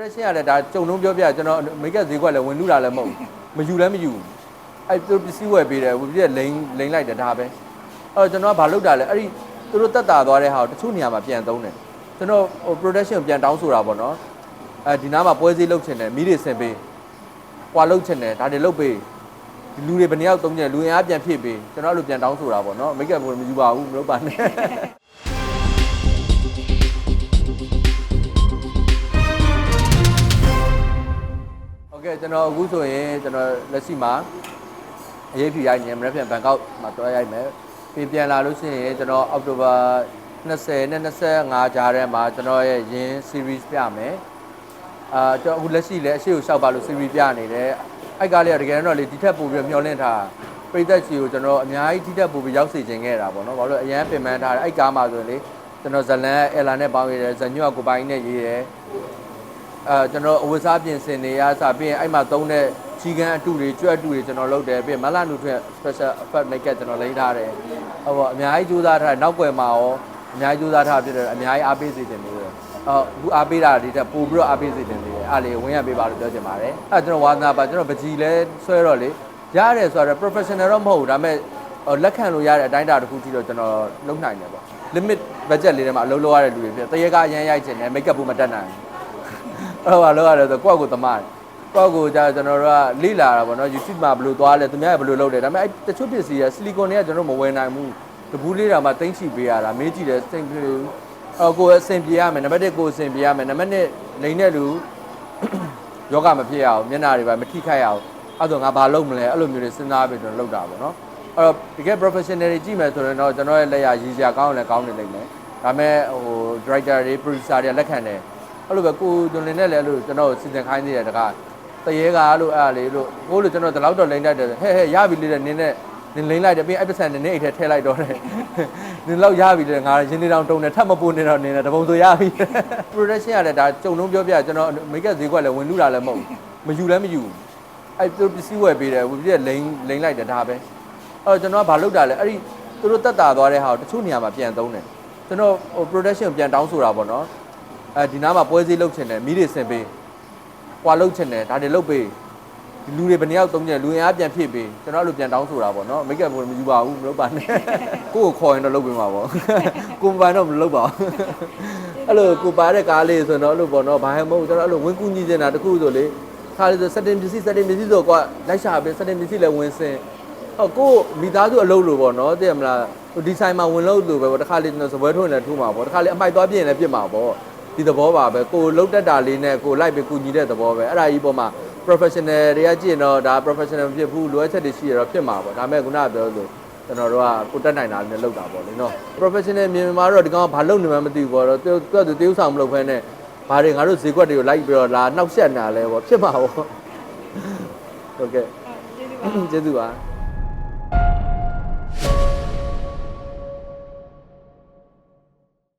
production ကလည်းဒါကြုံလုံးပြောပြကျွန်တော်မိတ်ကဈေးကွက်လည်းဝင်လူတာလည်းမဟုတ်ဘူးမယူလည်းမယူဘူးအဲ့သူပစ္စည်းဝယ်ပေးတယ်ဝယ်ပြီးလိန်လိန်လိုက်တယ်ဒါပဲအဲ့တော့ကျွန်တော်ကဘာလုပ်တာလဲအဲ့ဒီသူတို့တက်တာသွားတဲ့ဟာကိုတချို့နေရာမှာပြန်သုံးတယ်ကျွန်တော်ဟို production ကိုပြန်တောင်းဆိုတာပေါ့နော်အဲဒီနားမှာပွဲစည်းလုပ်ချင်တယ်မိတွေဆင်ပေးကွာလုပ်ချင်တယ်ဒါတွေလုပ်ပေးဒီလူတွေဘယ်နှစ်ယောက်သုံးကြလူရင်အားပြန်ဖြည့်ပေးကျွန်တော်အဲ့လိုပြန်တောင်းဆိုတာပေါ့နော်မိတ်ကဘူးမယူပါဘူးမလုပ်ပါနဲ့ ယ်ကျွန်တော်အခုဆိုရင်ကျွန်တော်လက်ရှိမှာအရေးဖြူရိုက်နေမရက်ဖြန်ဘန်ကောက်မှာတွဲရိုက်မယ်ပြင်ပြန်လာလို့ရှိရင်ကျွန်တော်အောက်တိုဘာ20နဲ့25ကြားထဲမှာကျွန်တော်ရဲ့ရင်း series ပြမယ်အာကျွန်တော်အခုလက်ရှိလည်းအရှိကိုရှောက်ပါလို့ series ပြနေတယ်အိုက်ကလေးကတကယ်တော့လေဒီထက်ပိုပြီးမျောလင့်ထားပရိသတ်ကြီးကိုကျွန်တော်အများကြီးဒီထက်ပိုပြီးရောက်စေခြင်းခဲ့တာပေါ့နော်ဘာလို့လဲအရန်ပင်ပန်းထားတယ်အိုက်ကားမှာဆိုရင်လေကျွန်တော်ဇလန်အဲလာနဲ့ပေါင်းရတယ်ဇညွတ်ကိုပိုင်းနဲ့ရေးတယ် အဲကျွန်တော်အဝတ်စားပြင်ဆင်နေရစပြီးရင်အဲ့မှာသုံးတဲ့ချီကန်အတူတွေကြွက်အတူတွေကျွန်တော်လုပ်တယ်ပြီးရင်မလာနုထွက် special effect makeup ကျွန်တော်လိမ့်ထားတယ်ဟုတ်ပါအများကြီးကြိုးစားထားတယ်နောက်ွယ်မှာရောအများကြီးကြိုးစားထားဖြစ်တယ်အများကြီးအားပေးစေတင်နေတယ်အော်အခုအားပေးတာဒီတက်ပို့ပြီးတော့အားပေးစေတင်နေတယ်အားလေးဝင်ရပေးပါလို့ပြောချင်ပါတယ်အဲ့ကျွန်တော်ဝါသနာပါကျွန်တော်ပကြီးလဲဆွဲတော့လေရတယ်ဆိုတော့ professional တော့မဟုတ်ဘူးဒါပေမဲ့ဟိုလက်ခံလို့ရတဲ့အတိုင်းအတာတစ်ခုထိတော့ကျွန်တော်လုပ်နိုင်တယ်ပေါ့ limit budget လေးထဲမှာအလုပ်လုပ်ရတဲ့လူတွေဖြစ်တရေကအရန်ရိုက်ချင်တယ် makeup ဘူးမတက်နိုင်ဘူး အဲ့တော့ဘာလုပ်ရလဲဆိုတော့ကိုယ့်အကိုသမားတယ်ကိုယ့်အကိုじゃကျွန်တော်တို့ကလိလာတာပေါ့နော် YouTube မှာဘယ်လိုသွားလဲသူများကဘယ်လိုလုပ်တယ်ဒါပေမဲ့အဲ့တချို့ပစ္စည်းကဆီလီကွန်တွေကကျွန်တော်တို့မဝယ်နိုင်ဘူးတပူးလေးတာမှတင်းချီပေးရတာမေးကြည့်တယ်စိတ်ပြေဘူးအော်ကိုယ်အဆင်ပြေရမယ်နံပါတ်1ကိုယ်အဆင်ပြေရမယ်နံပါတ်2လိန်တဲ့လူယောဂမဖြစ်ရအောင်မျက်နှာတွေပါမထိခိုက်ရအောင်အဲ့တော့ငါဘာလုပ်မလဲအဲ့လိုမျိုးတွေစဉ်းစားပြီးတော့လုပ်တာပေါ့နော်အဲ့တော့တကယ် professional တွေကြည့်မယ်ဆိုရင်တော့ကျွန်တော်ရဲ့လက်ရရည်စရာကောင်းတယ်ကောင်းနေလိမ့်မယ်ဒါပေမဲ့ဟို director တွေ producer တွေလက်ခံတယ် အဲ့လိုပဲကိုတွင်လင်းနဲ့လည်းအဲ့လိုကျွန်တော်စီစဉ်ခိုင်းနေတယ်တကားတရေကားလို့အဲ့ဒါလေးလို့ကိုလို့ကျွန်တော်ဒီလောက်တော့လိမ့်တတ်တယ်ဟဲ့ဟဲ့ရပြီလေတဲ့နင်းနဲ့နင်းလိမ့်လိုက်တယ်ပြီးအဲ့ပစံနင်းနဲ့အိတ်ထဲထည့်လိုက်တော့တယ်နင်းလောက်ရပြီလေငါရင်းနေတောင်တုံတယ်ထပ်မပိုးနေတော့နင်းတယ်တပုံဆိုရပြီ production ကလည်းဒါကြုံလုံးပြောပြကျွန်တော်မိတ်ကဈေးကွက်လည်းဝင်လူတာလည်းမဟုတ်ဘူးမယူလည်းမယူဘူးအဲ့သူပစ္စည်းဝယ်ပေးတယ်ဝယ်ပြီးလိမ့်လိမ့်လိုက်တယ်ဒါပဲအဲ့တော့ကျွန်တော်ကဘာလုပ်တာလဲအဲ့ဒီသူတို့တက်တာသွားတဲ့ဟာကိုတချို့နေရာမှာပြန်သုံးတယ်ကျွန်တော်ဟို production ကိုပြန်တောင်းဆိုတာပေါ့နော် အဲဒီနားမှာပွဲစည်းလုပ်ချင်တယ်မိတွေဆင်ပေးကွာလုပ်ချင်တယ်ဒါတွေလုပ်ပေးဒီလူတွေဘယ်နှစ်ယောက်သုံးကြလူရင်အားပြန်ဖြည့်ပေးကျွန်တော်အဲ့လိုပြန်တောင်းဆိုတာပေါ့နော်မိတ်ကပ်ဘူးမယူပါဘူးမလုပ်ပါနဲ့ကိုယ့်ကိုခေါ်ရင်တော့လုပ်ပေးမှာပေါ့ကိုမပိုင်တော့မလုပ်ပါဘူးအဲ့လိုကိုပါတဲ့ကားလေးဆိုတော့အဲ့လိုပေါ့နော်ဘာမှမဟုတ်ကျွန်တော်အဲ့လိုဝင်ကူညီနေတာတခုဆိုလေခါလေးဆို setting ပစ္စည်း setting ပစ္စည်းဆိုကွာလိုက်ရှာပေး setting ပစ္စည်းလည်းဝင်စင်ဟောကိုမိသားစုအလုပ်လို့ပေါ့နော်သိရမလားဒီဆိုင်မှာဝင်လို့လို့ပဲပေါ့တခါလေးကျွန်တော်စပွဲထွန်းလည်းထိုးမှာပေါ့တခါလေးအမိုက်သွားပြင်းလည်းပြစ်မှာပေါ့ ဒီသဘောပါပဲကိုလှုပ်တက်တာလေးနဲ့ကိုလိုက်ပြီးကူညီတဲ့သဘောပဲအဲ့ဒါကြီးပေါ်မှာ professional တွေကကြည့်ရင်တော့ဒါ professional မဖြစ်ဘူးလိုအပ်ချက်တွေရှိရတော့ဖြစ်မှာပေါ့ဒါပေမဲ့ခုနကပြောလို့ကျွန်တော်တို့ကကိုတက်နိုင်တာလည်းလုပ်တာပေါ့လေနော် professional မြန်မာတော့ဒီကောင်ကဘာလုပ်နေမှမသိဘူးပေါ့တော့သူကသူတေးဥဆောင်မလုပ်ဖဲနဲ့ဘာတွေငါတို့ဈေးကွက်တွေကိုလိုက်ပြီးတော့လာနှောက်ယှက်နေတာလဲပေါ့ဖြစ်မှာပေါ့ဟုတ်ကဲ့ကျေးဇူးပါကျေးဇူးပါ